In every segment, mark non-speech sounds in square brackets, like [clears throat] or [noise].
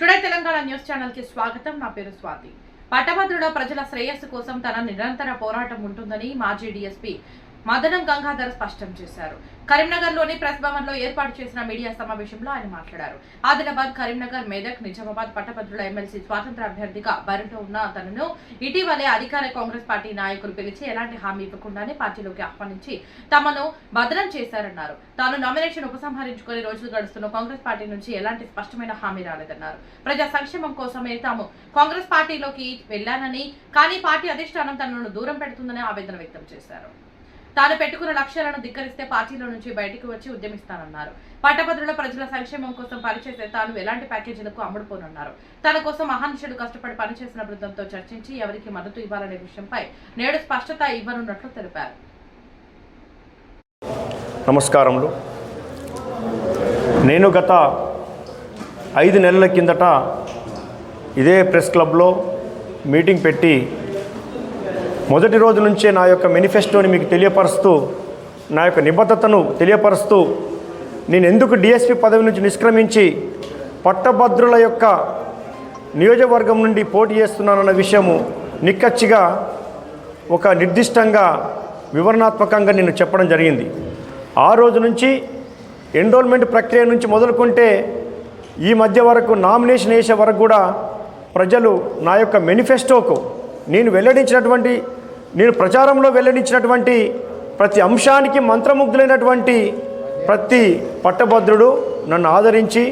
Today Telangana news ఛానల్కి స్వాగతం. నా పేరు స్వాతి. పట్టభద్రుల ప్రజల శ్రేయస్సు కోసం తన నిరంతర పోరాటం ఉంటుందని మాజీ డీఎస్పీ మదనం గంగాధర్ స్పష్టం చేశారు. కరీంనగర్లోని ప్రెస్ భవన్లో ఏర్పాటు చేసిన మీడియా సమావేశంలో ఆయన మాట్లాడారు. ఆదిలాబాద్ కరీంనగర్ మెదక్ నిజామాబాద్ పట్టభద్రుల ఎమ్మెల్సీ స్వాతంత్ర అభ్యర్థిగా బరిలో ఉన్న తనను ఇటీవలే అధికార కాంగ్రెస్ పార్టీ నాయకులు పిలిచి ఎలాంటి హామీ ఇవ్వకుండానే పార్టీలోకి ఆహ్వానించి తమను బదనం చేశారన్నారు. తాను నామినేషన్ ఉపసంహరించుకుని రోజులు గడుస్తున్న కాంగ్రెస్ పార్టీ నుంచి ఎలాంటి స్పష్టమైన హామీ రాలేదన్నారు. ప్రజా సంక్షేమం కోసమే తాము కాంగ్రెస్ పార్టీలోకి వెళ్ళానని కానీ పార్టీ అధిష్టానం తనను దూరం పెడుతుందని ఆవేదన వ్యక్తం చేశారు. తాను పెట్టుకున్న లక్ష్యాలను ధిక్కరిస్తే పార్టీలో నుంచి బయటకు వచ్చి ఉద్యమిస్తానన్నారు. పట్టభద్రుల ప్రజల సంక్షేమం కోసం పనిచేసే తాను ఎలాంటి ప్యాకేజీలకు అమ్ముడుపోనున్నారు. తన కోసం మహానుషుడు కష్టపడి పనిచేసిన బృందంతో చర్చించి ఎవరికి మద్దతు ఇవ్వాలనే విషయంపై నేడు స్పష్టత ఇవ్వనున్నట్లు తెలిపారు. నమస్కారములు. నేను గత ఐదు నెలల కిందట ఇదే ప్రెస్ క్లబ్లో మీటింగ్ పెట్టి మొదటి రోజు నుంచే నా యొక్క మేనిఫెస్టోని మీకు తెలియపరుస్తూ నా యొక్క నిబద్ధతను తెలియపరుస్తూ నేను ఎందుకు డిఎస్పి పదవి నుంచి నిష్క్రమించి పట్టభద్రుల యొక్క నియోజకవర్గం నుండి పోటీ చేస్తున్నానన్న విషయము నిక్కచ్చిగా ఒక నిర్దిష్టంగా వివరణాత్మకంగా నేను చెప్పడం జరిగింది. ఆ రోజు నుంచి ఎన్రోల్మెంట్ ప్రక్రియ నుంచి మొదలుకుంటే ఈ మధ్య వరకు నామినేషన్ వేసే వరకు కూడా ప్రజలు నా యొక్క మేనిఫెస్టోకు నేను వెల్లడించినటువంటి నేను ప్రచారంలో వెల్లడించినటువంటి ప్రతి అంశానికి మంత్రముగ్ధులైనటువంటి ప్రతి పట్టభద్రుడు నన్ను ఆదరించి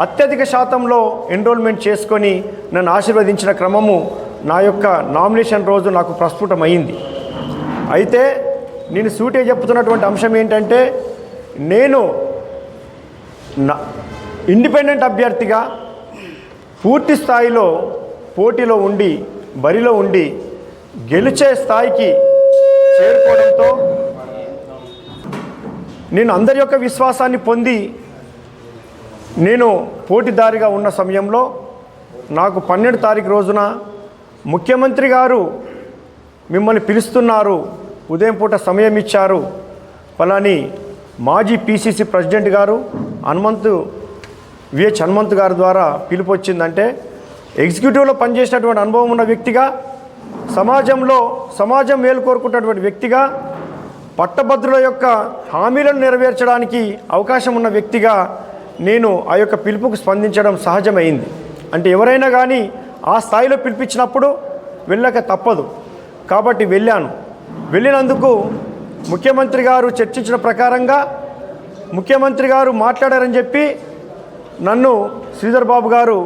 అత్యధిక శాతంలో ఎన్రోల్మెంట్ చేసుకొని నన్ను ఆశీర్వదించిన క్రమము నా యొక్క నామినేషన్ రోజు నాకు ప్రస్ఫుటమైంది అయితే నేను సూటే చెప్తున్నటువంటి అంశం ఏంటంటే నేను నా ఇండిపెండెంట్ అభ్యర్థిగా పూర్తి స్థాయిలో పోటీలో ఉండి బరిలో ఉండి గెలిచే స్థాయికి చేరుకోవడంతో నేను అందరి యొక్క విశ్వాసాన్ని పొంది నేను పోటీదారిగా ఉన్న సమయంలో నాకు పన్నెండు తారీఖు రోజున ముఖ్యమంత్రి గారు మిమ్మల్ని పిలుస్తున్నారు. ఉదయం పూట సమయం ఇచ్చారు. పలాని మాజీ పిసిసి ప్రెసిడెంట్ గారు హనుమంతు విహెచ్ హనుమంత్ గారి ద్వారా పిలుపు వచ్చిందంటే ఎగ్జిక్యూటివ్లో పనిచేసినటువంటి అనుభవం ఉన్న వ్యక్తిగా సమాజంలో సమాజం మేలు కోరుకుంటున్నటువంటి వ్యక్తిగా పట్టభద్రుల యొక్క హామీలను నెరవేర్చడానికి అవకాశం ఉన్న వ్యక్తిగా నేను ఆ యొక్క పిలుపుకు స్పందించడం సహజమైంది. అంటే ఎవరైనా కానీ ఆ స్థాయిలో పిలిపించినప్పుడు వెళ్ళక తప్పదు. కాబట్టి వెళ్ళాను. వెళ్ళినందుకు ముఖ్యమంత్రి గారు చర్చించిన ప్రకారంగా ముఖ్యమంత్రి గారు మాట్లాడారని చెప్పి నన్ను శ్రీధర్ బాబు గారు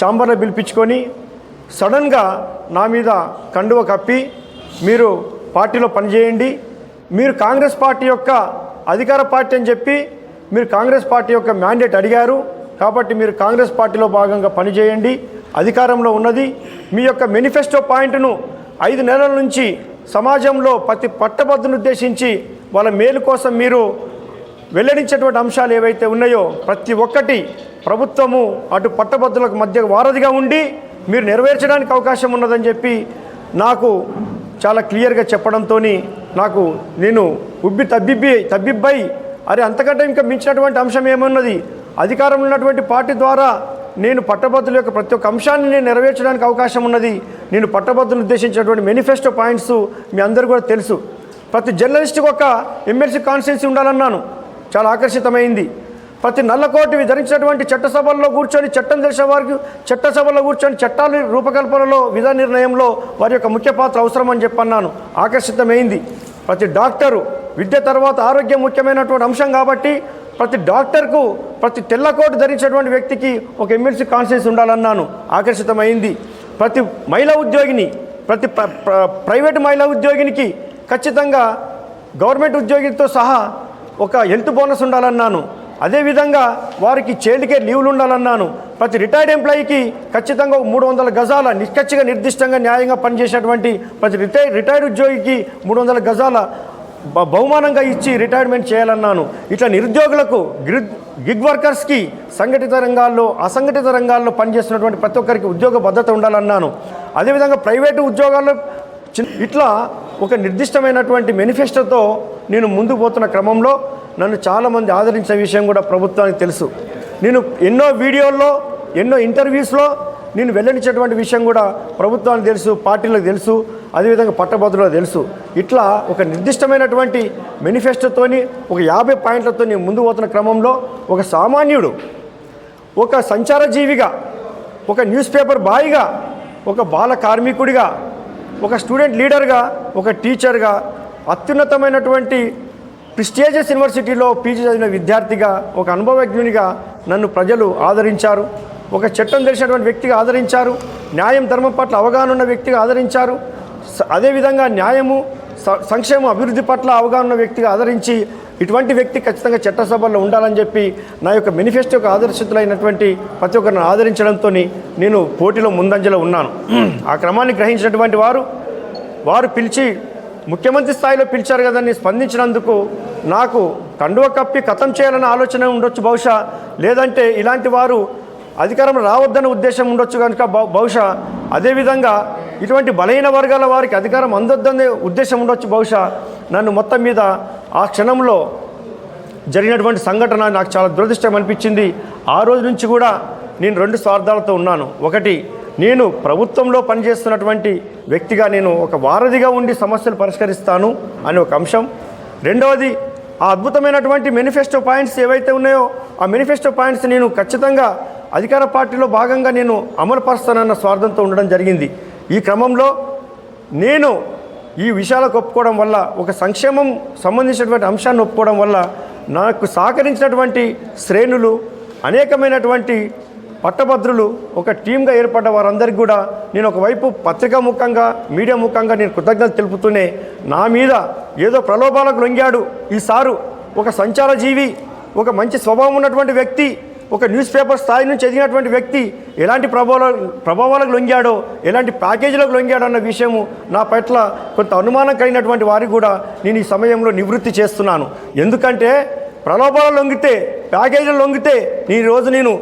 ఛాంబర్లో పిలిపించుకొని సడన్గా నా మీద కండువ కప్పి మీరు పార్టీలో పనిచేయండి. మీరు కాంగ్రెస్ పార్టీ యొక్క అధికార పార్టీ అని చెప్పి మీరు కాంగ్రెస్ పార్టీ యొక్క మ్యాండేట్ అడిగారు. కాబట్టి మీరు కాంగ్రెస్ పార్టీలో భాగంగా పనిచేయండి. అధికారంలో ఉన్నది. మీ యొక్క మేనిఫెస్టో పాయింట్ను ఐదు నెలల నుంచి సమాజంలో ప్రతి పట్టభద్రును ఉద్దేశించి వాళ్ళ మేలు కోసం మీరు వెల్లడించేటువంటి అంశాలు ఏవైతే ఉన్నాయో ప్రతి ఒక్కటి ప్రభుత్వము అటు పట్టభద్రులకు మధ్య వారధిగా ఉండి మీరు నెరవేర్చడానికి అవకాశం ఉన్నదని చెప్పి నాకు చాలా క్లియర్గా చెప్పడంతో నాకు నేను ఉబ్బి తబ్బిబ్బి తబ్బిబ్బై అరే అంతకంటే ఇంకా మించినటువంటి అంశం ఏమున్నది? అధికారంలో ఉన్నటువంటి పార్టీ ద్వారా నేను పట్టభద్రుల యొక్క ప్రతి ఒక్క అంశాన్ని నేను నెరవేర్చడానికి అవకాశం ఉన్నది. నేను పట్టభద్రులు ఉద్దేశించినటువంటి మేనిఫెస్టో పాయింట్స్ మీ అందరూ కూడా తెలుసు. ప్రతి జర్నలిస్ట్కి ఒక ఎమ్మెల్సీ కాన్స్టిట్యున్సీ ఉండాలన్నాను. చాలా ఆకర్షితమైంది. ప్రతి నల్లకోటి ధరించినటువంటి చట్టసభల్లో కూర్చొని చట్టం తెలిసిన వారికి చట్టసభలో కూర్చొని చట్టాల రూపకల్పనలో విధా నిర్ణయంలో వారి యొక్క ముఖ్య పాత్ర అవసరమని చెప్పన్నాను. ఆకర్షితమైంది. ప్రతి డాక్టరు విద్య తర్వాత ఆరోగ్యం ముఖ్యమైనటువంటి అంశం కాబట్టి ప్రతి డాక్టర్కు ప్రతి తెల్లకోటు ధరించినటువంటి వ్యక్తికి ఒక ఎమ్మెల్సీ కాన్స్టిట్యూన్స్ ఉండాలన్నాను. ఆకర్షితమైంది. ప్రతి మహిళా ఉద్యోగిని ప్రతి ప్ర- ప్ర- ప్రైవేట్ మహిళా ఉద్యోగినికి ఖచ్చితంగా గవర్నమెంట్ ఉద్యోగితో సహా ఒక హెల్త్ బోనస్ ఉండాలన్నాను. అదేవిధంగా వారికి చైల్డ్ కేర్ లీవ్లు ఉండాలన్నాను. ప్రతి రిటైర్డ్ ఎంప్లాయీకి ఖచ్చితంగా మూడు వందల గజాల నిష్కచ్చిగా నిర్దిష్టంగా న్యాయంగా పనిచేసేటువంటి ప్రతి రిటైర్ రిటైర్డ్ ఉద్యోగికి మూడు వందల గజాల బ- బహుమానంగా ఇచ్చి రిటైర్మెంట్ చేయాలన్నాను. ఇట్లా నిరుద్యోగులకు గ్రిడ్ గిగ్ వర్కర్స్కి సంఘటిత రంగాల్లో అసంఘటిత రంగాల్లో పనిచేస్తున్నటువంటి ప్రతి ఒక్కరికి ఉద్యోగ భద్రత ఉండాలన్నాను. అదేవిధంగా ప్రైవేటు ఉద్యోగాల్లో ఇట్లా ఒక నిర్దిష్టమైనటువంటి మేనిఫెస్టోతో నేను ముందు పోతున్న క్రమంలో నన్ను చాలామంది ఆదరించిన విషయం కూడా ప్రభుత్వానికి తెలుసు. నేను ఎన్నో వీడియోల్లో ఎన్నో ఇంటర్వ్యూస్లో నేను వెల్లడించేటువంటి విషయం కూడా ప్రభుత్వానికి తెలుసు పార్టీలకు తెలుసు అదేవిధంగా పట్టభద్రులకు తెలుసు. ఇట్లా ఒక నిర్దిష్టమైనటువంటి మేనిఫెస్టోతోని ఒక యాభై పాయింట్లతో నేను ముందు పోతున్న క్రమంలో ఒక సామాన్యుడు ఒక సంచారజీవిగా ఒక న్యూస్ పేపర్ బాయిగా ఒక బాల కార్మికుడిగా ఒక స్టూడెంట్ లీడర్గా ఒక టీచర్గా అత్యున్నతమైనటువంటి ప్రిస్టేజియస్ యూనివర్సిటీలో పీజీ చదివిన విద్యార్థిగా ఒక అనుభవజ్ఞునిగా నన్ను ప్రజలు ఆదరించారు. ఒక చట్టం తెలిసినటువంటి వ్యక్తిగా ఆదరించారు. న్యాయం ధర్మం పట్ల అవగాహన ఉన్న వ్యక్తిగా ఆదరించారు. అదేవిధంగా న్యాయము సంక్షేమ అభివృద్ధి పట్ల అవగాహన ఉన్న వ్యక్తిగా ఆదరించి ఇటువంటి వ్యక్తి ఖచ్చితంగా చట్టసభల్లో ఉండాలని చెప్పి నా యొక్క మేనిఫెస్టోకు ఆదర్శితులైనటువంటి ప్రతి ఒక్కరిని ఆదరించడంతో నేను పోటీలో ముందంజలో ఉన్నాను. ఆ క్రమాన్ని గ్రహించినటువంటి వారు వారు పిలిచి ముఖ్యమంత్రి స్థాయిలో పిలిచారు కదని స్పందించినందుకు నాకు కండువ కప్పి కథం చేయాలన్న ఆలోచన ఉండొచ్చు బహుశా లేదంటే ఇలాంటి వారు అధికారం రావద్దన్న ఉద్దేశం ఉండొచ్చు కనుక బహుశా అదేవిధంగా ఇటువంటి బలహీన వర్గాల వారికి అధికారం అందొద్దనే ఉద్దేశం ఉండొచ్చు బహుశా నన్ను మొత్తం మీద ఆ క్షణంలో జరిగినటువంటి సంఘటన నాకు చాలా దురదృష్టం అనిపించింది. ఆ రోజు నుంచి కూడా నేను రెండు స్వార్థాలతో ఉన్నాను. ఒకటి నేను ప్రభుత్వంలో పనిచేస్తున్నటువంటి వ్యక్తిగా నేను ఒక వారధిగా ఉండి సమస్యలు పరిష్కరిస్తాను అనే ఒక అంశం. రెండవది ఆ అద్భుతమైనటువంటి మేనిఫెస్టో పాయింట్స్ ఏవైతే ఉన్నాయో ఆ మేనిఫెస్టో పాయింట్స్ నేను ఖచ్చితంగా అధికార పార్టీలో భాగంగా నేను అమలుపరుస్తానన్న స్వార్థంతో ఉండడం జరిగింది. ఈ క్రమంలో నేను ఈ విషయాలకు ఒప్పుకోవడం వల్ల ఒక సంక్షేమం సంబంధించినటువంటి అంశాన్ని ఒప్పుకోవడం వల్ల నాకు సహకరించినటువంటి శ్రేణులు అనేకమైనటువంటి పట్టభద్రులు ఒక టీంగా ఏర్పడ్డ వారందరికీ కూడా నేను ఒకవైపు పత్రికా ముఖంగా మీడియా ముఖంగా నేను కృతజ్ఞతలు తెలుపుతూనే నా మీద ఏదో ప్రలోభాలకు లొంగాడు ఈ సారు. ఒక సంచారజీవి ఒక మంచి స్వభావం ఉన్నటువంటి వ్యక్తి. ఒక న్యూస్ పేపర్ స్థాయి నుంచి ఎదిగినటువంటి వ్యక్తి ఎలాంటి ప్రభావాల ప్రభావాలకు లొంగాడో ఎలాంటి ప్యాకేజీలకు లొంగాడో అన్న విషయము నా పట్ల కొంత అనుమానం కలిగినటువంటి వారికి కూడా నేను ఈ సమయంలో నివృత్తి చేస్తున్నాను. ఎందుకంటే ప్రలోభాలు లొంగితే ప్యాకేజీలు లొంగితే ఈ రోజు నేను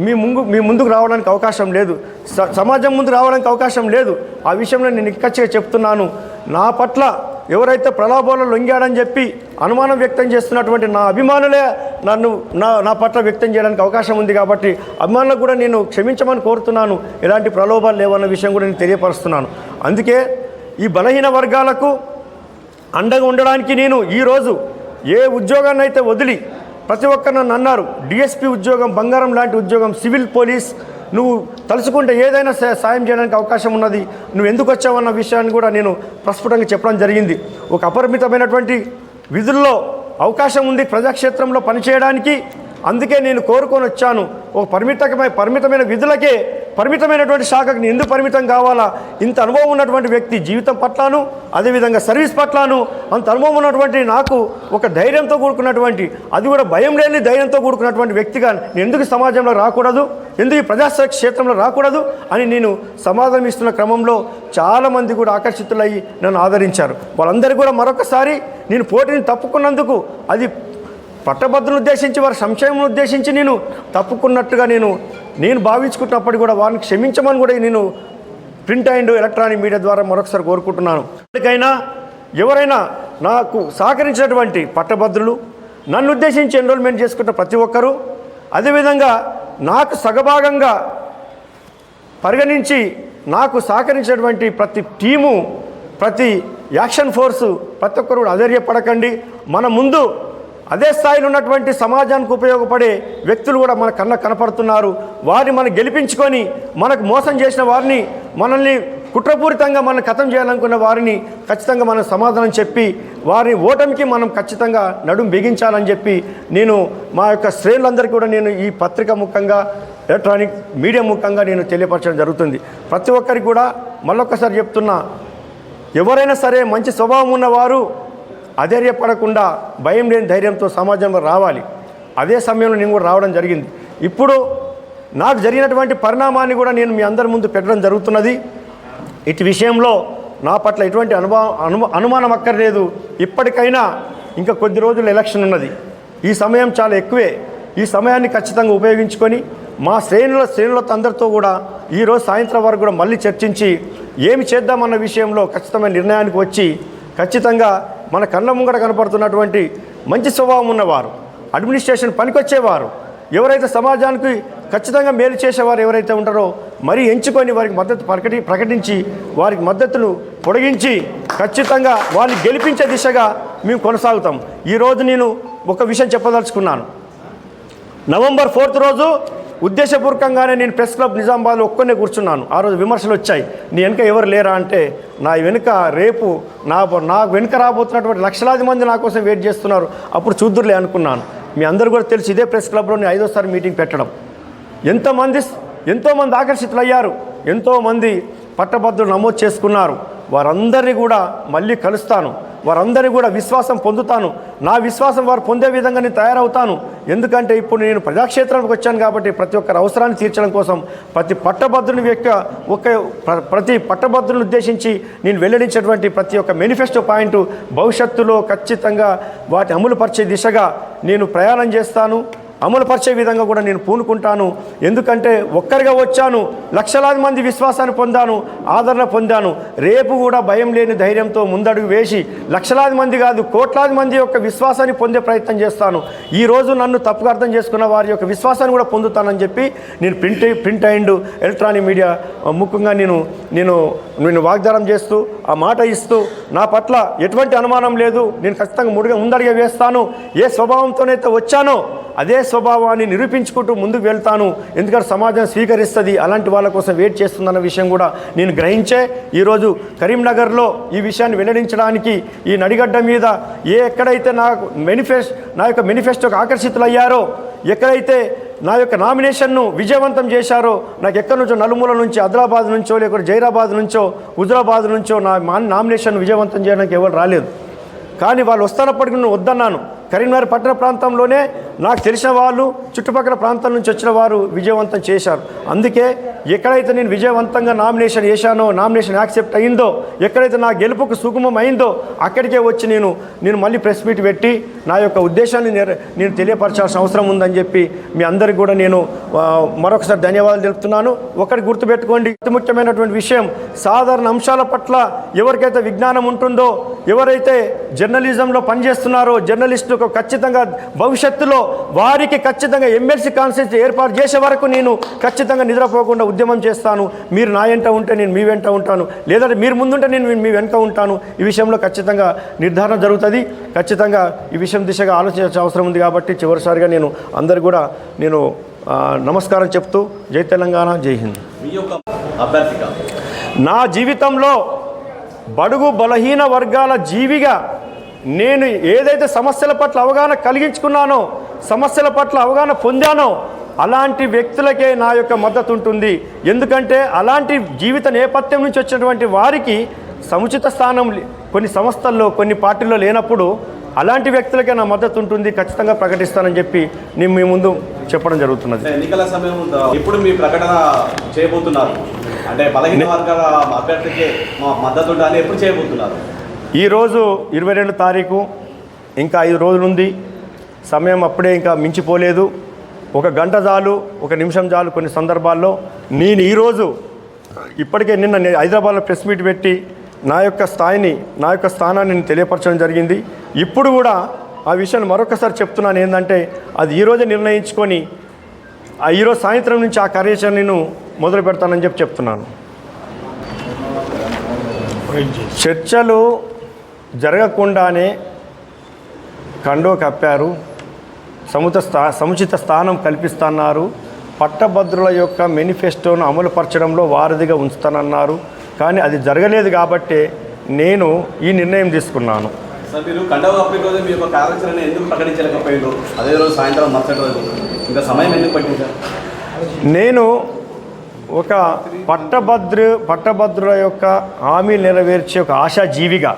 మీ ముందు మీ ముందుకు రావడానికి అవకాశం లేదు. స- సమాజం ముందు రావడానికి అవకాశం లేదు. ఆ విషయంలో నేను ఇక్కచ్చిగా చెప్తున్నాను. నా పట్ల ఎవరైతే ప్రలోభాలు లొంగాడని చెప్పి అనుమానం వ్యక్తం చేస్తున్నటువంటి నా అభిమానులే నన్ను నా నా పట్ల వ్యక్తం చేయడానికి అవకాశం ఉంది కాబట్టి అభిమానులకు కూడా నేను క్షమించమని కోరుతున్నాను. ఎలాంటి ప్రలోభాలు లేవన్న విషయం కూడా నేను తెలియపరుస్తున్నాను. అందుకే ఈ బలహీన వర్గాలకు అండగా ఉండడానికి నేను ఈరోజు ఏ ఉద్యోగాన్ని అయితే వదిలి ప్రతి ఒక్కరు నన్ను అన్నారు డిఎస్పి ఉద్యోగం బంగారం లాంటి ఉద్యోగం సివిల్ పోలీస్ నువ్వు తలుచుకుంటే ఏదైనా సాయం చేయడానికి అవకాశం ఉన్నది నువ్వు ఎందుకు వచ్చావన్న విషయాన్ని కూడా నేను ప్రస్ఫుటంగా చెప్పడం జరిగింది. ఒక అపరిమితమైనటువంటి విధుల్లో అవకాశం ఉంది ప్రజాక్షేత్రంలో పనిచేయడానికి. అందుకే నేను కోరుకొని వచ్చాను. ఒక పరిమితమైన పరిమితమైన విధులకే పరిమితమైనటువంటి శాఖకు నేను ఎందుకు పరిమితం కావాలా? ఇంత అనుభవం ఉన్నటువంటి వ్యక్తి జీవితం పట్లను అదేవిధంగా సర్వీస్ పట్లను అంత అనుభవం ఉన్నటువంటి నాకు ఒక ధైర్యంతో కూడుకున్నటువంటి అది కూడా భయం లేని ధైర్యంతో కూడుకున్నటువంటి వ్యక్తిగా నేను ఎందుకు సమాజంలో రాకూడదు? ఎందుకు ఈ ప్రజాస్వామ్య క్షేత్రంలో రాకూడదు? అని నేను సమాధానం ఇస్తున్న క్రమంలో చాలామంది కూడా ఆకర్షితులయ్యి నన్ను ఆదరించారు. వాళ్ళందరూ కూడా మరొకసారి నేను పోటీని తప్పుకున్నందుకు అది పట్టభద్రులను ఉద్దేశించి వారి సంక్షేమం ఉద్దేశించి నేను తప్పుకున్నట్టుగా నేను నేను భావించుకున్నప్పటికీ కూడా వారిని క్షమించమని కూడా నేను ప్రింట్ అండ్ ఎలక్ట్రానిక్ మీడియా ద్వారా మరొకసారి కోరుకుంటున్నాను. ఎప్పటికైనా ఎవరైనా నాకు సహకరించినటువంటి పట్టభద్రులు నన్ను ఉద్దేశించి ఎన్రోల్మెంట్ చేసుకున్న ప్రతి ఒక్కరూ అదేవిధంగా నాకు సగభాగంగా పరిగణించి నాకు సహకరించినటువంటి ప్రతి టీము ప్రతి యాక్షన్ ఫోర్సు ప్రతి ఒక్కరు కూడా అధైర్యపడకండి. మన ముందు అదే స్థాయిలో ఉన్నటువంటి సమాజానికి ఉపయోగపడే వ్యక్తులు కూడా మన కన్న కనపడుతున్నారు. వారిని మనం గెలిపించుకొని మనకు మోసం చేసిన వారిని మనల్ని కుట్రపూరితంగా మనం కథం చేయాలనుకున్న వారిని ఖచ్చితంగా మనం సమాధానం చెప్పి వారి ఓటమికి మనం ఖచ్చితంగా నడుం బిగించాలని చెప్పి నేను మా యొక్క శ్రేణులందరికీ కూడా నేను ఈ పత్రిక ముఖంగా ఎలక్ట్రానిక్ మీడియా ముఖంగా నేను తెలియపరచడం జరుగుతుంది. ప్రతి ఒక్కరికి కూడా మళ్ళొక్కసారి చెప్తున్నా ఎవరైనా సరే మంచి స్వభావం ఉన్నవారు అధైర్యపడకుండా భయం లేని ధైర్యంతో సమాజంలో రావాలి. అదే సమయంలో నేను కూడా రావడం జరిగింది. ఇప్పుడు నాకు జరిగినటువంటి పరిణామాన్ని కూడా నేను మీ అందరి ముందు పెట్టడం జరుగుతున్నది. ఇటు విషయంలో నా పట్ల ఎటువంటి అనుభవం అను అనుమానం అక్కర్లేదు. ఇప్పటికైనా ఇంకా కొద్ది రోజులు ఎలక్షన్ ఉన్నది. ఈ సమయం చాలా ఎక్కువే. ఈ సమయాన్ని ఖచ్చితంగా ఉపయోగించుకొని మా శ్రేణుల శ్రేణులతో అందరితో కూడా ఈరోజు సాయంత్రం వరకు కూడా మళ్ళీ చర్చించి ఏమి చేద్దామన్న విషయంలో ఖచ్చితమైన నిర్ణయానికి వచ్చి ఖచ్చితంగా మన కళ్ళ ముంగట కనపడుతున్నటువంటి మంచి స్వభావం ఉన్నవారు అడ్మినిస్ట్రేషన్ పనికొచ్చేవారు ఎవరైతే సమాజానికి ఖచ్చితంగా మేలు చేసేవారు ఎవరైతే ఉంటారో మరీ ఎంచుకొని వారికి మద్దతు ప్రకటి ప్రకటించి వారికి మద్దతును పొడిగించి ఖచ్చితంగా వారిని గెలిపించే దిశగా మేము కొనసాగుతాం. ఈరోజు నేను ఒక విషయం చెప్పదలుచుకున్నాను. నవంబర్ ఫోర్త్ రోజు ఉద్దేశపూర్వకంగానే నేను ప్రెస్ క్లబ్ నిజామాబాద్లో ఒక్కనే కూర్చున్నాను. ఆ రోజు విమర్శలు వచ్చాయి. నీ వెనుక ఎవరు లేరా అంటే నా వెనుక రేపు నా నా వెనుక రాబోతున్నటువంటి లక్షలాది మంది నా కోసం వెయిట్ చేస్తున్నారు. అప్పుడు చూద్దురులే అనుకున్నాను. మీ అందరూ కూడా తెలిసి ఇదే ప్రెస్ క్లబ్లో నేను ఐదోసారి మీటింగ్ పెట్టడం. ఎంతమంది ఎంతోమంది ఆకర్షితులయ్యారు. ఎంతోమంది పట్టభద్రులు నమోదు చేసుకున్నారు. వారందరినీ కూడా మళ్ళీ కలుస్తాను. వారందరినీ కూడా విశ్వాసం పొందుతాను. నా విశ్వాసం వారు పొందే విధంగా నేను తయారవుతాను. ఎందుకంటే ఇప్పుడు నేను ప్రజాక్షేత్రానికి వచ్చాను కాబట్టి ప్రతి ఒక్కరి అవసరాన్ని తీర్చడం కోసం ప్రతి పట్టభద్రుని యొక్క ఒక ప్రతి పట్టభద్రుని ఉద్దేశించి నేను వెల్లడించినటువంటి ప్రతి ఒక్క మేనిఫెస్టో పాయింట్ భవిష్యత్తులో ఖచ్చితంగా వాటి అమలుపరిచే దిశగా నేను ప్రయాణం చేస్తాను. అమలుపరిచే విధంగా కూడా నేను పూనుకుంటాను. ఎందుకంటే ఒక్కరిగా వచ్చాను లక్షలాది మంది విశ్వాసాన్ని పొందాను ఆదరణ పొందాను. రేపు కూడా భయం లేని ధైర్యంతో ముందడుగు వేసి లక్షలాది మంది కాదు కోట్లాది మంది యొక్క విశ్వాసాన్ని పొందే ప్రయత్నం చేస్తాను. ఈరోజు నన్ను తప్పుగా అర్థం చేసుకున్న వారి యొక్క విశ్వాసాన్ని కూడా పొందుతానని చెప్పి నేను print print and electronic media ముఖ్యంగా నేను నేను నేను వాగ్దానం చేస్తూ ఆ మాట ఇస్తూ నా పట్ల ఎటువంటి అనుమానం లేదు. నేను ఖచ్చితంగా ముడిగా ముందడిగా వేస్తాను. ఏ స్వభావంతోనైతే వచ్చానో అదే స్వభావాన్ని నిరూపించుకుంటూ ముందుకు వెళ్తాను. ఎందుకంటే సమాజం స్వీకరిస్తుంది. అలాంటి వాళ్ళ కోసం వెయిట్ చేస్తుందన్న విషయం కూడా నేను గ్రహించే ఈరోజు కరీంనగర్లో ఈ విషయాన్ని వెల్లడించడానికి ఈ నడిగడ్డ మీద ఏ ఎక్కడైతే నాకు మేనిఫెస్ట్ నా యొక్క మేనిఫెస్టోకి ఆకర్షితులయ్యారో ఎక్కడైతే నా యొక్క నామినేషన్ను విజయవంతం చేశారో నాకు ఎక్కడి నుంచో నలుమూల నుంచి ఆదిలాబాద్ నుంచో లేకపోతే జైరాబాద్ నుంచో హుజరాబాద్ నుంచో నా మా నామినేషన్ విజయవంతం చేయడానికి ఎవరు రాలేదు. కానీ వాళ్ళు వస్తున్నప్పటికీ నేను వద్దన్నాను. కరీంనగర్ పట్టణ ప్రాంతంలోనే నాకు తెలిసిన వాళ్ళు చుట్టుపక్కల ప్రాంతం నుంచి వచ్చిన వారు విజయవంతం చేశారు. అందుకే ఎక్కడైతే నేను విజయవంతంగా నామినేషన్ వేశానో నామినేషన్ యాక్సెప్ట్ అయిందో ఎక్కడైతే నా గెలుపుకు సుగమం అయిందో అక్కడికే వచ్చి నేను నేను మళ్ళీ ప్రెస్ మీట్ పెట్టి నా యొక్క ఉద్దేశాన్ని నేను తెలియపరచాల్సిన అవసరం ఉందని చెప్పి మీ అందరికి కూడా నేను మరొకసారి ధన్యవాదాలు తెలుపుతున్నాను. ఒకటి గుర్తుపెట్టుకోండి అతి ముఖ్యమైనటువంటి విషయం సాధారణ అంశాల పట్ల ఎవరికైతే విజ్ఞానం ఉంటుందో ఎవరైతే జర్నలిజంలో పనిచేస్తున్నారో జర్నలిస్టు జర్నలిస్టులకు ఖచ్చితంగా భవిష్యత్తులో వారికి ఖచ్చితంగా ఎమ్మెల్సీ కాన్స్టిట్యూన్సీ ఏర్పాటు చేసే వరకు నేను ఖచ్చితంగా నిద్రపోకుండా ఉద్యమం చేస్తాను. మీరు నా వెంట ఉంటే నేను మీ వెంట ఉంటాను. లేదంటే మీరు ముందుంటే నేను మీ వెనుక ఉంటాను. ఈ విషయంలో ఖచ్చితంగా నిర్ధారణ జరుగుతుంది. ఖచ్చితంగా ఈ విషయం దిశగా ఆలోచించాల్సిన అవసరం ఉంది కాబట్టి చివరిసారిగా నేను అందరు కూడా నేను నమస్కారం చెప్తూ జై తెలంగాణ జై హింద్. మీ యొక్క అభ్యర్థిగా నా జీవితంలో బడుగు బలహీన వర్గాల జీవిగా నేను ఏదైతే సమస్యల పట్ల అవగాహన కలిగించుకున్నానో సమస్యల పట్ల అవగాహన పొందానో అలాంటి వ్యక్తులకే నా యొక్క మద్దతు ఉంటుంది. ఎందుకంటే అలాంటి జీవిత నేపథ్యం నుంచి వచ్చినటువంటి వారికి సముచిత స్థానం కొన్ని సంస్థల్లో కొన్ని పార్టీల్లో లేనప్పుడు అలాంటి వ్యక్తులకే నా మద్దతు ఉంటుంది. ఖచ్చితంగా ప్రకటిస్తానని చెప్పి నేను మీ ముందు చెప్పడం జరుగుతున్నది. ఎన్నికల సమయం ఉందా? ఎప్పుడు మీ ప్రకటన చేయబోతున్నారు. అంటే బలహీన వర్గాల అభ్యర్థికి మద్దతు ఉండాలి. ఎప్పుడు చేయబోతున్నారు? ఈరోజు ఇరవై రెండు తారీఖు ఇంకా ఐదు రోజులుంది సమయం అప్పుడే ఇంకా మించిపోలేదు. ఒక గంట చాలు ఒక నిమిషం చాలు కొన్ని సందర్భాల్లో. నేను ఈరోజు ఇప్పటికే నిన్న నేను హైదరాబాద్లో ప్రెస్ మీట్ పెట్టి నా యొక్క స్థాయిని నా యొక్క స్థానాన్ని నేను తెలియపరచడం జరిగింది. ఇప్పుడు కూడా ఆ విషయాన్ని మరొకసారి చెప్తున్నాను ఏంటంటే అది ఈరోజే నిర్ణయించుకొని ఆ ఈరోజు సాయంత్రం నుంచి ఆ కార్యాచరణను మొదలు పెడతానని చెప్పి చెప్తున్నాను. చర్చలు జరగకుండానే కండో కప్పారు. సముచిత స్థా సముచిత స్థానం కల్పిస్తున్నారు. పట్టభద్రుల యొక్క మేనిఫెస్టోను అమలుపరచడంలో వారధిగా ఉంచుతానన్నారు. కానీ అది జరగలేదు కాబట్టే నేను ఈ నిర్ణయం తీసుకున్నాను. సార్ మీరు కండవ కప్పే రోజు మీ యొక్క కార్యాచరణ ఎందుకు ప్రకటించలేకపోయారు అదే రోజు సాయంత్రం మరుసటి రోజు. ఇంకా సమయం ఎందుకు పట్టింది సార్? నేను ఒక పట్టభద్రు పట్టభద్రుల యొక్క హామీ నెరవేర్చే ఒక ఆశాజీవిగా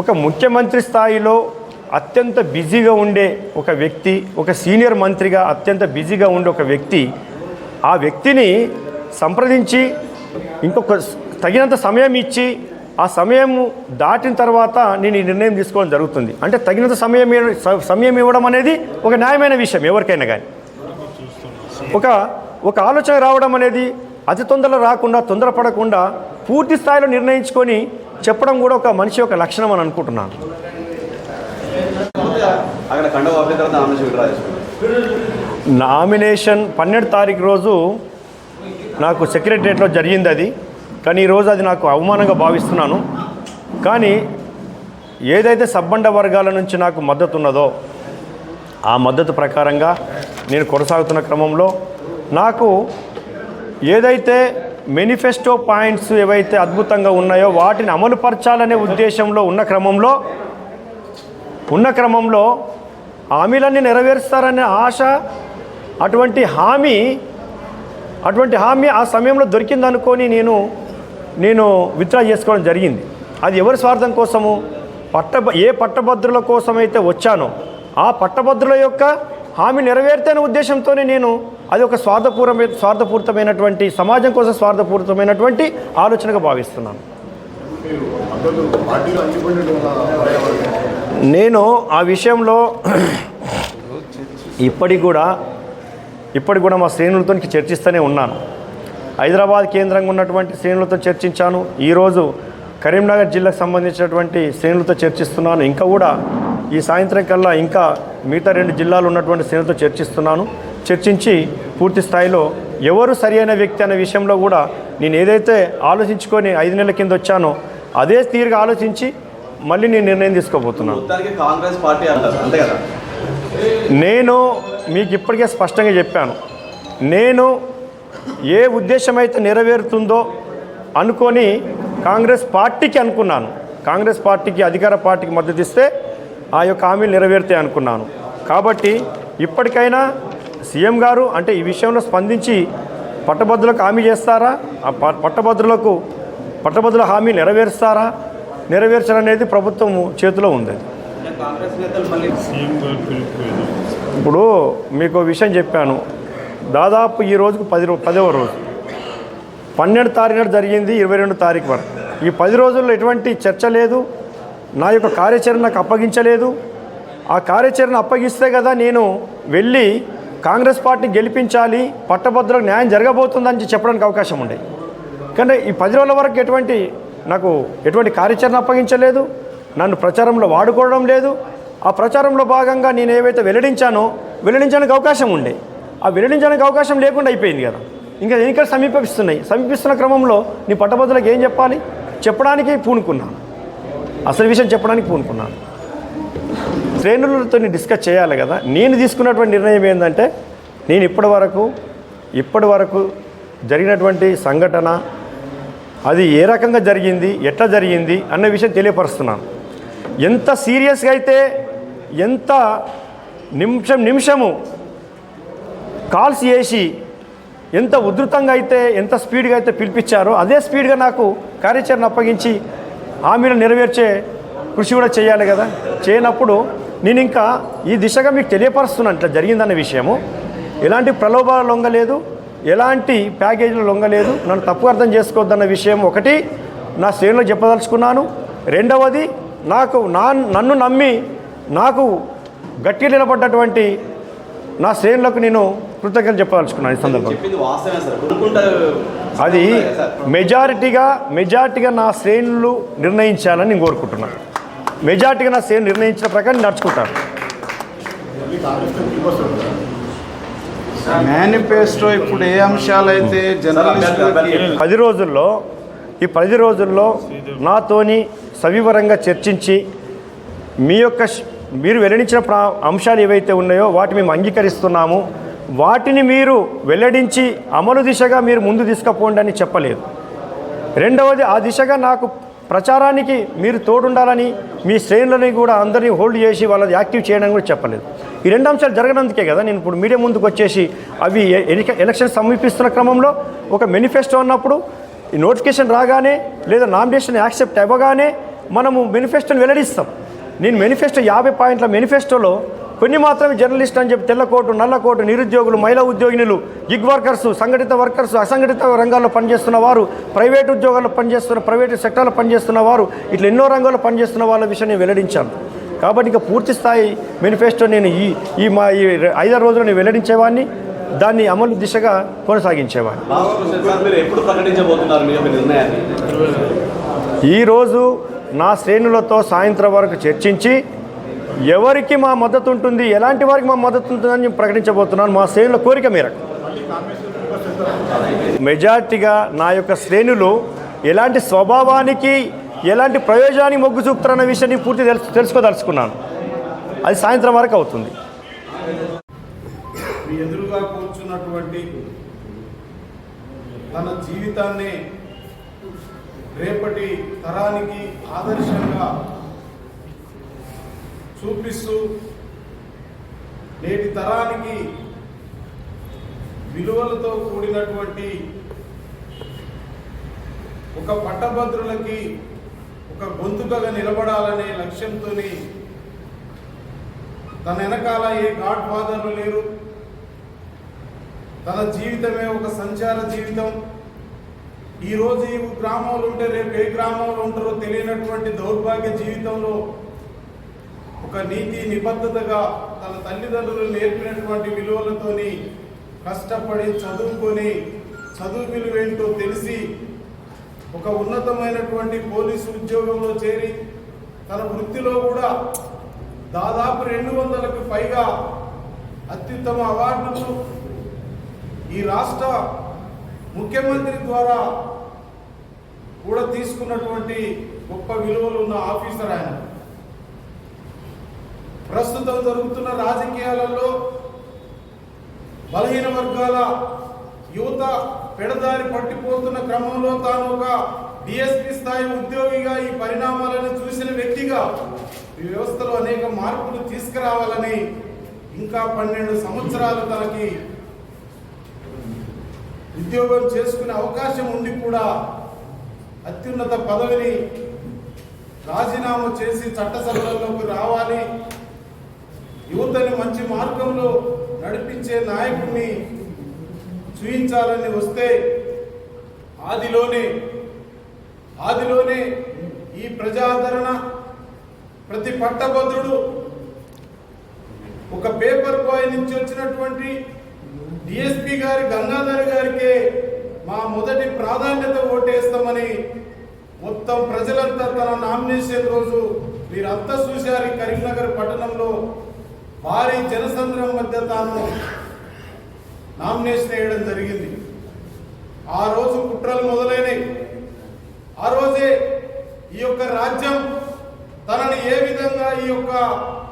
ఒక ముఖ్యమంత్రి స్థాయిలో అత్యంత బిజీగా ఉండే ఒక వ్యక్తి ఒక సీనియర్ మంత్రిగా అత్యంత బిజీగా ఉండే ఒక వ్యక్తి ఆ వ్యక్తిని సంప్రదించి ఇంకొక తగినంత సమయం ఇచ్చి ఆ సమయం దాటిన తర్వాత నేను ఈ నిర్ణయం తీసుకోవడం జరుగుతుంది. అంటే తగినంత సమయం సమయం ఇవ్వడం అనేది ఒక న్యాయమైన విషయం ఎవరికైనా కానీ ఒక ఒక ఆలోచన రావడం అనేది అతి తొందరలో రాకుండా తొందరపడకుండా పూర్తి స్థాయిలో నిర్ణయించుకొని చెప్పడం కూడా ఒక మనిషి యొక్క లక్షణం అని అనుకుంటున్నాను. నామినేషన్ పన్నెండు తారీఖు రోజు నాకు సెక్రటరియట్లో జరిగింది అది. కానీ ఈరోజు అది నాకు అవమానంగా భావిస్తున్నాను. కానీ ఏదైతే సబ్బండ వర్గాల నుంచి నాకు మద్దతు ఉన్నదో ఆ మద్దతు ప్రకారంగా నేను కొనసాగుతున్న క్రమంలో నాకు ఏదైతే మేనిఫెస్టో పాయింట్స్ ఏవైతే అద్భుతంగా ఉన్నాయో వాటిని అమలుపరచాలనే ఉద్దేశంలో ఉన్న క్రమంలో ఉన్న క్రమంలో హామీలన్నీ నెరవేరుస్తారనే ఆశ అటువంటి హామీ అటువంటి హామీ ఆ సమయంలో దొరికిందనుకొని నేను నేను విత్డ్రా చేసుకోవడం జరిగింది. అది ఎవరి స్వార్థం కోసము? పట్ట ఏ పట్టభద్రుల కోసమైతే వచ్చానో ఆ పట్టభద్రుల యొక్క హామీ నెరవేర్తనే ఉద్దేశంతోనే నేను అది ఒక స్వార్థపూర్వ స్వార్థపూరితమైనటువంటి సమాజం కోసం స్వార్థపూరితమైనటువంటి ఆలోచనగా భావిస్తున్నాను. నేను ఆ విషయంలో [clears throat] ఇప్పటికి కూడా ఇప్పటికి కూడా మా శ్రేణులతో చర్చిస్తూనే ఉన్నాను. హైదరాబాద్ కేంద్రంగా ఉన్నటువంటి శ్రేణులతో చర్చించాను. ఈరోజు కరీంనగర్ జిల్లాకు సంబంధించినటువంటి శ్రేణులతో చర్చిస్తున్నాను. ఇంకా కూడా ఈ సాయంత్రం కల్లా ఇంకా మిగతా రెండు జిల్లాలు ఉన్నటువంటి శ్రేణులతో చర్చిస్తున్నాను. చర్చించి పూర్తి స్థాయిలో ఎవరు సరైన వ్యక్తి అనే విషయంలో కూడా నేను ఏదైతే ఆలోచించుకొని ఐదు నెలల కింద వచ్చానో అదే తీరుగా ఆలోచించి మళ్ళీ నేను నిర్ణయం తీసుకోబోతున్నాను కాంగ్రెస్ పార్టీ అంతే కదా? నేను మీకు ఇప్పటికే స్పష్టంగా చెప్పాను. నేను ఏ ఉద్దేశం అయితే నెరవేరుతుందో అనుకొని కాంగ్రెస్ పార్టీకి అనుకున్నాను. కాంగ్రెస్ పార్టీకి అధికార పార్టీకి మద్దతు ఇస్తే ఆ యొక్క హామీలు నెరవేరుతాయి అనుకున్నాను. కాబట్టి ఇప్పటికైనా సీఎం గారు అంటే ఈ విషయంలో స్పందించి పట్టభద్రులకు హామీ చేస్తారా? ఆ పట్టభద్రులకు పట్టభద్రుల హామీ నెరవేరుస్తారా? నెరవేర్చాలనేది ప్రభుత్వం చేతిలో ఉంది. ఇప్పుడు మీకు విషయం చెప్పాను. దాదాపు ఈ రోజుకు పది పదవ రోజు. పన్నెండు తారీఖు నాడు జరిగింది ఇరవై రెండు తారీఖు వరకు. ఈ పది రోజుల్లో ఎటువంటి చర్చ లేదు. నా యొక్క కార్యాచరణ నాకు అప్పగించలేదు. ఆ కార్యాచరణ అప్పగిస్తే కదా నేను వెళ్ళి కాంగ్రెస్ పార్టీ గెలిపించాలి పట్టభద్రులకు న్యాయం జరగబోతుందని చెప్పడానికి అవకాశం ఉండే కానీ ఈ పది రోజుల వరకు ఎటువంటి నాకు ఎటువంటి కార్యాచరణ అప్పగించలేదు నన్ను ప్రచారంలో వాడుకోవడం లేదు. ఆ ప్రచారంలో భాగంగా నేను ఏవైతే వెల్లడించానో వెల్లడించడానికి అవకాశం ఉండే ఆ వెల్లడించడానికి అవకాశం లేకుండా అయిపోయింది కదా. ఇంకా ఎన్నికలు సమీపిస్తున్నాయి. సమీపిస్తున్న క్రమంలో నీ పట్టభద్రులకు ఏం చెప్పాలి? చెప్పడానికి పూనుకున్నాను. అసలు విషయం చెప్పడానికి పూనుకున్నాను. శ్రేణులతో డిస్కస్ చేయాలి కదా. నేను తీసుకున్నటువంటి నిర్ణయం ఏంటంటే నేను ఇప్పటి వరకు ఇప్పటి వరకు జరిగినటువంటి సంఘటన అది ఏ రకంగా జరిగింది ఎట్లా జరిగింది అన్న విషయం తెలియపరుస్తున్నాను. ఎంత సీరియస్గా అయితే ఎంత నిమిషం నిమిషము కాల్స్ చేసి ఎంత ఉధృతంగా అయితే ఎంత స్పీడ్గా అయితే పిలిపించారో అదే స్పీడ్గా నాకు కార్యాచరణ అప్పగించి హామీలు నెరవేర్చే కృషి కూడా చేయాలి కదా. చేయనప్పుడు నేను ఇంకా ఈ దిశగా మీకు తెలియపరుస్తున్నాను ఇట్లా జరిగిందన్న విషయము. ఎలాంటి ప్రలోభాలు లొంగలేదు ఎలాంటి ప్యాకేజీలు లొంగలేదు నన్ను తప్పు అర్థం చేసుకోవద్దన్న విషయం ఒకటి నా శ్రేణులకు చెప్పదలుచుకున్నాను. రెండవది నాకు నా నన్ను నమ్మి నాకు గట్టి నిలబడ్డటువంటి నా శ్రేణులకు నేను కృతజ్ఞతలు చెప్పదలుచుకున్నాను ఈ సందర్భంగా కొనుక్కుంటా అది మెజారిటీగా మెజారిటీగా నా శ్రేణులు నిర్ణయించాలని నేను కోరుకుంటున్నాను. మెజారిటీగా నా శ్రేణులు నిర్ణయించిన ప్రకారం నేను నడుచుకుంటాను. మేనిఫెస్టో ఇప్పుడు ఏ అంశాలైతే పది రోజుల్లో ఈ పది రోజుల్లో నాతోని సవివరంగా చర్చించి మీ యొక్క మీరు వెల్లడించిన ప్రా అంశాలు ఏవైతే ఉన్నాయో వాటి మేము అంగీకరిస్తున్నాము. వాటిని మీరు వెల్లడించి అమలు దిశగా మీరు ముందు తీసుకుపోండి అని చెప్పలేదు. రెండవది ఆ దిశగా నాకు ప్రచారానికి మీరు తోడుండాలని మీ శ్రేణులని కూడా అందరినీ హోల్డ్ చేసి వాళ్ళది యాక్టివ్ చేయడం కూడా చెప్పలేదు. ఈ రెండు అంశాలు జరగనందుకే కదా నేను ఇప్పుడు మీడియా ముందుకు వచ్చేసి అవి ఎన్నిక ఎలక్షన్ సమీపిస్తున్న క్రమంలో ఒక మేనిఫెస్టో అన్నప్పుడు ఈ నోటిఫికేషన్ రాగానే లేదా నామినేషన్ యాక్సెప్ట్ అవ్వగానే మనము మేనిఫెస్టోని వెల్లడిస్తాం. నేను మేనిఫెస్టో యాభై పాయింట్ల మేనిఫెస్టోలో కొన్ని మాత్రమే జర్నలిస్ట్ అని చెప్పి తెల్లకోటు నల్లకోటు నిరుద్యోగులు మహిళా ఉద్యోగినులు గిగ్ వర్కర్స్ సంఘటిత వర్కర్స్ అసంఘటిత రంగాల్లో పనిచేస్తున్న వారు ప్రైవేట్ ఉద్యోగాల్లో పనిచేస్తున్న ప్రైవేట్ సెక్టర్లో పనిచేస్తున్న వారు ఇట్లా ఎన్నో రంగాల్లో పనిచేస్తున్న వాళ్ళ విషయం నేను వెల్లడించాను. కాబట్టి ఇక పూర్తి స్థాయి మేనిఫెస్టో నేను ఈ ఈ మా ఈ ఐదారు రోజులు నేను వెల్లడించేవాడిని. దాన్ని అమలు దిశగా కొనసాగించేవాడిని. ఈరోజు నా శ్రేణులతో సాయంత్రం వరకు చర్చించి ఎవరికి మా మద్దతు ఉంటుంది ఎలాంటి వారికి మా మద్దతు ఉంటుందని నేను ప్రకటించబోతున్నాను. మా శ్రేణుల కోరిక మేరకు. మెజార్టీగా నా యొక్క శ్రేణులు ఎలాంటి స్వభావానికి ఎలాంటి ప్రయోజనానికి మొగ్గు చూపుతారన్న విషయాన్ని పూర్తి తెలుసు తెలుసుకోదలుచుకున్నాను. అది సాయంత్రం వరకు అవుతుంది. ఎదురుగా కూర్చున్నటువంటి తన జీవితాన్ని రేపటి తరానికి ఆదర్శంగా చూపిస్తూ నేటి తరానికి విలువలతో కూడినటువంటి ఒక పట్టభద్రులకి ఒక గొంతుకగా నిలబడాలనే లక్ష్యంతో తన వెనకాల ఏ గాడ్ ఫాదర్లు లేరు. తన జీవితమే ఒక సంచార జీవితం. ఈ రోజు ఈ గ్రామంలో ఉంటే రేపు ఏ గ్రామంలో ఉంటారో తెలియనటువంటి దౌర్భాగ్య జీవితంలో ఒక నీతి నిబద్ధతగా తన తల్లిదండ్రులు నేర్పినటువంటి విలువలతోని కష్టపడి చదువుకొని చదువు విలువేంటో తెలిసి ఒక ఉన్నతమైనటువంటి పోలీసు ఉద్యోగంలో చేరి తన వృత్తిలో కూడా దాదాపు రెండు వందలకు పైగా అత్యుత్తమ అవార్డులు ఈ రాష్ట్ర ముఖ్యమంత్రి ద్వారా కూడా తీసుకున్నటువంటి గొప్ప విలువలు ఉన్న ఆఫీసర్ ఆయన. ప్రస్తుతం జరుగుతున్న రాజకీయాలలో బలహీన వర్గాల యువత పెడదారి పట్టిపోతున్న క్రమంలో తాను ఒక డిఎస్పి స్థాయి ఉద్యోగిగా ఈ పరిణామాలను చూసిన వ్యక్తిగా ఈ వ్యవస్థలో అనేక మార్పులు తీసుకురావాలని ఇంకా పన్నెండు సంవత్సరాలు తనకి ఉద్యోగం చేసుకునే అవకాశం ఉండి కూడా అత్యున్నత పదవిని రాజీనామా చేసి చట్టసభలలోకి రావాలి. యువతని మంచి మార్గంలో నడిపించే నాయకుడిని చూయించాలని వస్తే ఆదిలోనే ఆదిలోనే ఈ ప్రజాదరణ ప్రతి పట్టభద్రుడు ఒక పేపర్ బాయ్ నుంచి వచ్చినటువంటి డిఎస్పి గారి గంగాధర్ గారికే మా మొదటి ప్రాధాన్యత ఓటేస్తామని మొత్తం ప్రజలంతా తన నామినేషన్ రోజు మీరంతా చూశారు కరీంనగర్ పట్టణంలో. భారీ జనసంద్రం మధ్య తాను నామినేషన్ వేయడం జరిగింది. ఆ రోజు కుట్రలు మొదలైనవి ఆ రోజే ఈ యొక్క రాజ్యం తనని ఏ విధంగా ఈ యొక్క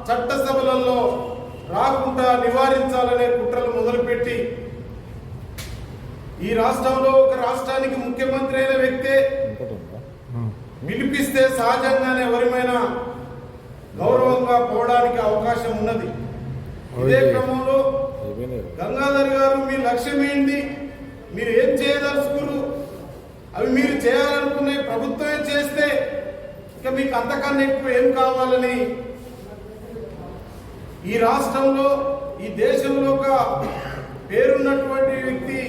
చట్టసభలలో రాకుండా నివారించాలనే కుట్రలు మొదలుపెట్టి ఈ రాష్ట్రంలో ఒక రాష్ట్రానికి ముఖ్యమంత్రి అయిన వ్యక్తే పిలిపిస్తే సహజంగానే ఎవరిమైనా గౌరవంగా పోవడానికి అవకాశం ఉన్నది. ఇదే క్రమంలో గంగాధర్ గారు మీ లక్ష్యం ఏంటి? మీరు ఏం చేయదలుచుకున్నారు? అవి మీరు చేయాలనుకునే ప్రభుత్వమే చేస్తే ఇక మీకు అంతకన్నా ఎక్కువ ఏం కావాలని? ఈ రాష్ట్రంలో ఈ దేశంలో ఒక పేరున్నటువంటి వ్యక్తి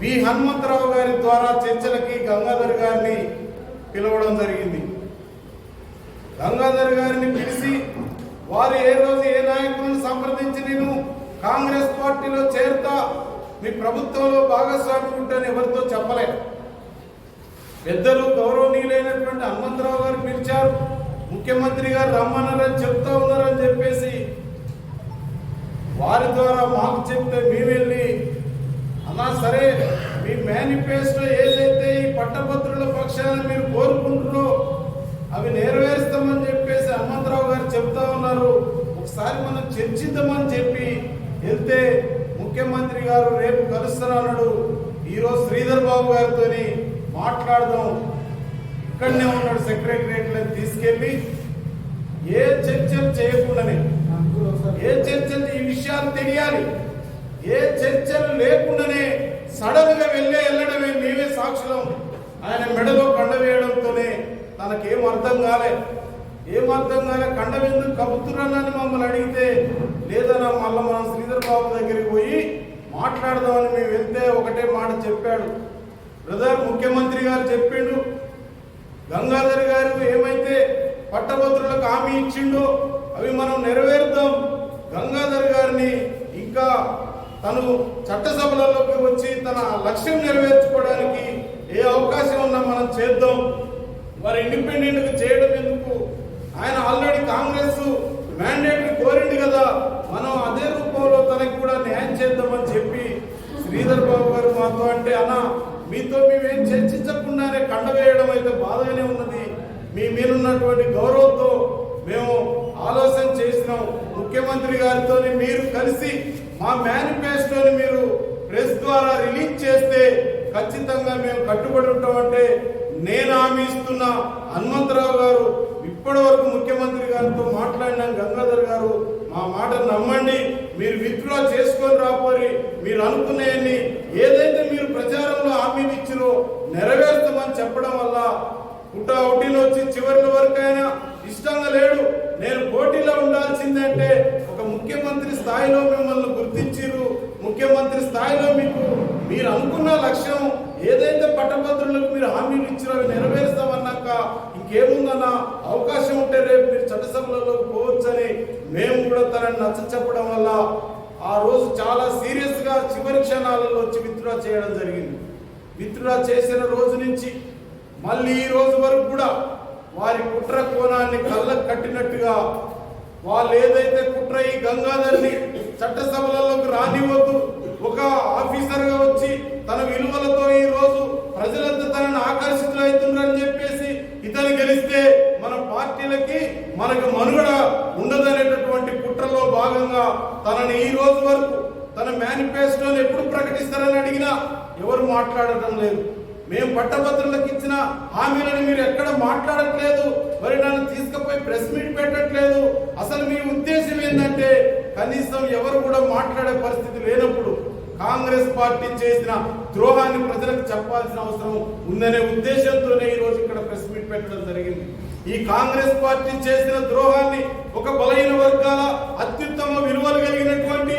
వి హనుమంతరావు గారి ద్వారా చర్చలకి గంగాధర్ గారిని పిలవడం జరిగింది. గంగాధర్ గారిని పిలిచి వారు ఏ రోజు ఏ నాయకులను సంప్రదించి నేను కాంగ్రెస్ పార్టీలో చేరుతా మీ ప్రభుత్వంలో భాగస్వామి ఉంటాను ఎవరితో చెప్పలే. పెద్దలు గౌరవనీయులైనటువంటి హనుమంతరావు గారు పిలిచారు ముఖ్యమంత్రి గారు రమ్మన్నారని చెప్తా ఉన్నారని చెప్పేసి. వారి ద్వారా మాకు చెప్తే మేము వెళ్ళి అన్నా సరే మీ మేనిఫెస్టో ఏదైతే ఈ పట్టభద్రుల పక్షాన మీరు కోరుకుంటున్నారో అవి నెరవేరుస్తామని చెప్పి హనుమంతరావు గారు చెప్తా ఉన్నారు ఒకసారి మనం చర్చిద్దామని చెప్పి వెళ్తే ముఖ్యమంత్రి గారు రేపు కలుస్తున్నాడు ఈరోజు శ్రీధర్ బాబు గారితో మాట్లాడదాం. ఇక్కడనే ఉన్నాడు సెక్రటరియట్లో తీసుకెళ్ళి. ఏ చర్చలు చేయకుండానే ఏ చర్చలు ఈ విషయాలు తెలియాలి ఏ చర్చలు లేకుండానే సడన్గా వెళ్ళే వెళ్ళడమే మేమే సాక్షులం. ఆయన మెడలో కండ వేయడంతోనే తనకేం అర్థం కాలేదు ఏం అర్థం కాలే ఎందుకు కప్పుతున్నానని మమ్మల్ని అడిగితే లేదన్నా మళ్ళీ మనం శ్రీధర్ బాబు దగ్గరికి పోయి మాట్లాడదామని మేము వెళ్తే ఒకటే మాట చెప్పాడు. బ్రదర్ ముఖ్యమంత్రి గారు చెప్పిండు. గంగాధర్ గారు ఏమైతే పట్టభద్రులకు హామీ ఇచ్చిండో అవి మనం నెరవేరుద్దాం. గంగాధర్ గారిని ఇంకా తను చట్టసభలలోకి వచ్చి తన లక్ష్యం నెరవేర్చుకోవడానికి ఏ అవకాశం ఉన్నా మనం చేద్దాం. వారు ఇండిపెండెంట్గా చేయడం ఎందుకు ఆయన ఆల్రెడీ కాంగ్రెస్ మ్యాండేట్ కోరింది కదా. మనం అదే రూపంలో తనకి కూడా న్యాయం చేద్దామని చెప్పి శ్రీధర్ బాబు గారు మాతో అంటే అన్న మీతో మేమేం చర్చించకుండానే కండవేయడం అయితే బాధగానే ఉన్నది. మీ మీరున్నటువంటి గౌరవంతో మేము ఆలోచన చేసినాం. ముఖ్యమంత్రి గారితో మీరు కలిసి మా మేనిఫెస్టోని మీరు ప్రెస్ ద్వారా రిలీజ్ చేస్తే ఖచ్చితంగా మేము కట్టుబడి ఉంటామంటే నేను హామీ ఇస్తున్న హనుమంతరావు గారు ఇప్పటి వరకు ముఖ్యమంత్రి గారితో మాట్లాడినాం. గంగాధర్ గారు మా మాట నమ్మండి. మీరు విత్డ్రా చేసుకొని రాపోరి మీరు అనుకునేయన్ని ఏదైతే మీరు ప్రచారంలో హామీలు ఇచ్చిరో నెరవేర్స్తామని చెప్పడం వల్ల పుట్ట ఒకటిలో వచ్చి చివరి వరకు అయినా ఇష్టంగా లేడు. నేను పోటీలో ఉండాల్సిందంటే ఒక ముఖ్యమంత్రి స్థాయిలో మిమ్మల్ని గుర్తించిరు. ముఖ్యమంత్రి స్థాయిలో మీకు మీరు అనుకున్న లక్ష్యం ఏదైతే పట్టభద్రులకు మీరు హామీలు ఇచ్చారో అవి నెరవేరుస్తామన్నాక ఇంకేముందన్న అవకాశం ఉంటే రేపు మీరు చట్టసభలలో పోవచ్చని మేము కూడా తనని నచ్చ చెప్పడం వల్ల ఆ రోజు చాలా సీరియస్గా చివరి క్షణాలలో వచ్చి విత్డ్రా చేయడం జరిగింది. విత్డ్రా చేసిన రోజు నుంచి మళ్ళీ ఈ రోజు వరకు కూడా వారి కుట్ర కోణాన్ని కళ్ళకు కట్టినట్టుగా వాళ్ళు ఏదైతే కుట్ర ఈ గంగాధర్ని చట్టసభలలోకి రానివ్వద్దు ఒక ఆఫీసర్గా వచ్చి తన విలువలతో ఈ రోజు ప్రజలంతా తనని ఆకర్షితులవుతున్నారని చెప్పేసి ఇతను గెలిస్తే మన పార్టీలకి మనకు మనుగడ ఉండదనేటటువంటి కుట్రలో భాగంగా తనని ఈ రోజు వరకు తన మేనిఫెస్టోని ఎప్పుడు ప్రకటిస్తారని అడిగినా ఎవరు మాట్లాడటం లేదు. మేము పట్టభద్రులకు ఇచ్చిన హామీలను మీరు ఎక్కడ మాట్లాడట్లేదు. మరి నన్ను తీసుకుపోయి ప్రెస్ మీట్ పెట్టట్లేదు. అసలు మీ ఉద్దేశం ఏంటంటే కనీసం ఎవరు కూడా మాట్లాడే పరిస్థితి లేనప్పుడు కాంగ్రెస్ పార్టీ చేసిన ద్రోహాన్ని ప్రజలకు చెప్పాల్సిన అవసరం ఉందనే ఉద్దేశంతోనే ఈ రోజు ఇక్కడ ప్రెస్ మీట్ పెట్టడం జరిగింది. ఈ కాంగ్రెస్ పార్టీ చేసిన ద్రోహాన్ని ఒక బలహీన వర్గాల అత్యుత్తమ విలువలు కలిగినటువంటి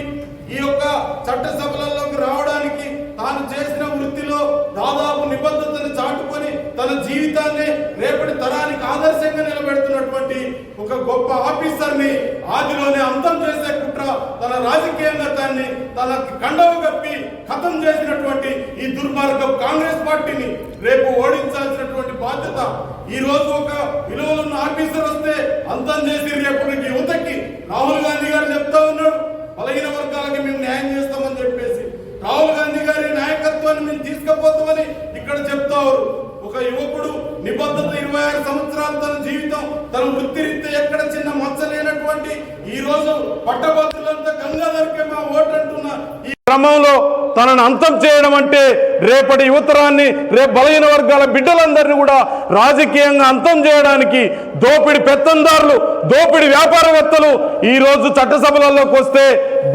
ఈ యొక్క చట్టసభలలోకి రావడానికి తాను చేసిన వృత్తిలో దాదాపు నిబద్ధతను చాటుకొని తన జీవితాన్ని రేపటి తరానికి ఆదర్శంగా నిలబెడుతున్నటువంటి ఒక గొప్ప ఆఫీసర్ని ఆదిలోనే అంతం చేసే కుట్ర తన రాజకీయంగా దాన్ని తన కండవు కప్పి ఖతం చేసినటువంటి ఈ దుర్మార్గం కాంగ్రెస్ పార్టీని రేపు ఓడించాల్సినటువంటి బాధ్యత. ఈ రోజు ఒక విలువలున్న ఆఫీసర్ వస్తే అంతం చేసి రేపటికి యువతకి రాహుల్ గాంధీ గారు చెప్తా ఉన్నాడు బలహీన వర్గాలకి మేము న్యాయం చేస్తామని చెప్పేసి రాహుల్ గాంధీ గారి నాయకత్వాన్ని మేము తీసుకుపోతామని ఇక్కడ చెప్తారు ఒక యువకుడు నిబద్ధత ఇరవై ఆరు సంవత్సరాలు తన జీవితం తన వృత్తిరీత్యా ఎక్కడ చిన్న మచ్చ లేనటువంటి ఈ రోజు పట్టభద్రులంతా గంగాధర్కే మా ఓటు అంటున్న ఈ క్రమంలో తనను అంతం చేయడం అంటే రేపటి యువతరాన్ని రేపు బలహీన వర్గాల బిడ్డలందరినీ కూడా రాజకీయంగా అంతం చేయడానికి దోపిడి పెత్తందారులు దోపిడి వ్యాపారవేత్తలు ఈరోజు చట్టసభలలోకి వస్తే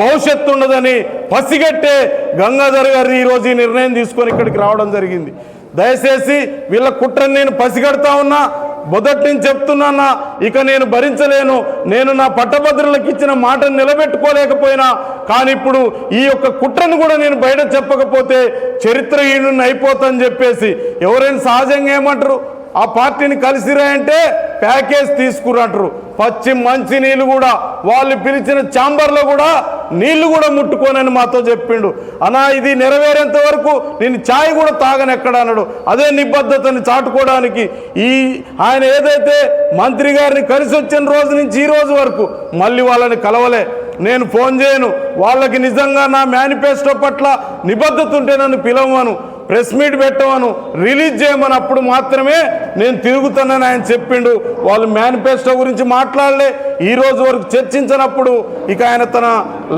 భవిష్యత్తు ఉండదని పసిగట్టే గంగాధర్ గారు ఈరోజు ఈ నిర్ణయం తీసుకొని ఇక్కడికి రావడం జరిగింది. దయచేసి వీళ్ళ కుట్రని నేను పసిగడతా ఉన్నా. మొదటి నుంచి చెప్తున్నానా ఇక నేను భరించలేను. నేను నా పట్టభద్రులకు ఇచ్చిన మాటను నిలబెట్టుకోలేకపోయినా. కానీ ఇప్పుడు ఈ యొక్క కుట్రను కూడా నేను బయట చెప్పకపోతే చరిత్రహీనుని అయిపోతాని చెప్పేసి ఎవరైనా సహజంగా ఏమంటారు? ఆ పార్టీని కలిసిరాయంటే ప్యాకేజ్ తీసుకురంటారు పచ్చి మంచి నీళ్ళు కూడా వాళ్ళు పిలిచిన ఛాంబర్లో కూడా నీళ్ళు కూడా ముట్టుకోనని మాతో చెప్పిండు. అనా ఇది నెరవేరేంత వరకు నేను ఛాయ్ కూడా తాగను ఎక్కడ అన్నాడు. అదే నిబద్ధతని చాటుకోవడానికి ఈ ఆయన ఏదైతే మంత్రి గారిని కలిసి వచ్చిన రోజు నుంచి ఈ రోజు వరకు మళ్ళీ వాళ్ళని కలవలే. నేను ఫోన్ చేయను. వాళ్ళకి నిజంగా నా మేనిఫెస్టో పట్ల నిబద్ధత ఉంటే నన్ను పిలవను ప్రెస్ మీట్ పెట్టమను రిలీజ్ చేయమని అప్పుడు మాత్రమే నేను తిరుగుతానని ఆయన చెప్పిండు. వాళ్ళు మేనిఫెస్టో గురించి మాట్లాడలే. ఈ రోజు వరకు చర్చించినప్పుడు ఇక ఆయన తన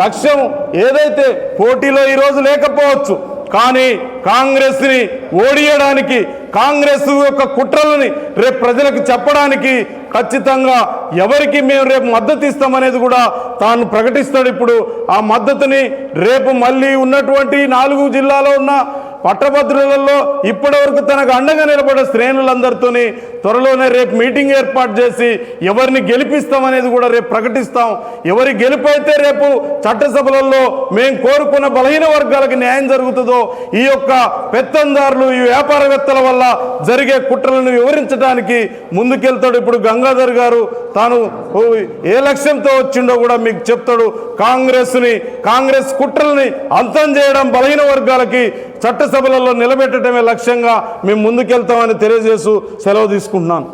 లక్ష్యం ఏదైతే పోటీలో ఈరోజు లేకపోవచ్చు కానీ కాంగ్రెస్ని ఓడియడానికి కాంగ్రెస్ యొక్క కుట్రలని రేపు ప్రజలకు చెప్పడానికి ఖచ్చితంగా ఎవరికి మేము రేపు మద్దతు ఇస్తామనేది కూడా తాను ప్రకటిస్తాడు ఇప్పుడు. ఆ మద్దతుని రేపు మళ్ళీ ఉన్నటువంటి నాలుగు జిల్లాలో ఉన్న పట్టభద్రులలో ఇప్పటివరకు తనకు అండగా నిలబడే శ్రేణులందరితోని త్వరలోనే రేపు మీటింగ్ ఏర్పాటు చేసి ఎవరిని గెలిపిస్తామనేది కూడా రేపు ప్రకటిస్తాం. ఎవరి గెలుపైతే రేపు చట్టసభలలో మేము కోరుకున్న బలహీన వర్గాలకు న్యాయం జరుగుతుందో ఈ యొక్క పెత్తందారులు ఈ వ్యాపారవేత్తల వల్ల జరిగే కుట్రలను వివరించడానికి ముందుకెళ్తాడు ఇప్పుడు గంగాధర్ గారు. తాను ఓ ఏ లక్ష్యంతో వచ్చిండో కూడా మీకు చెప్తాడు. కాంగ్రెస్ని కాంగ్రెస్ కుట్రల్ని అంతం చేయడం బలహీన వర్గాలకి చట్ట సభలలో నిలబెట్టడమే లక్ష్యంగా మేము ముందుకెళ్తామని తెలియజేస్తూ సెలవు తీసుకుంటున్నాను.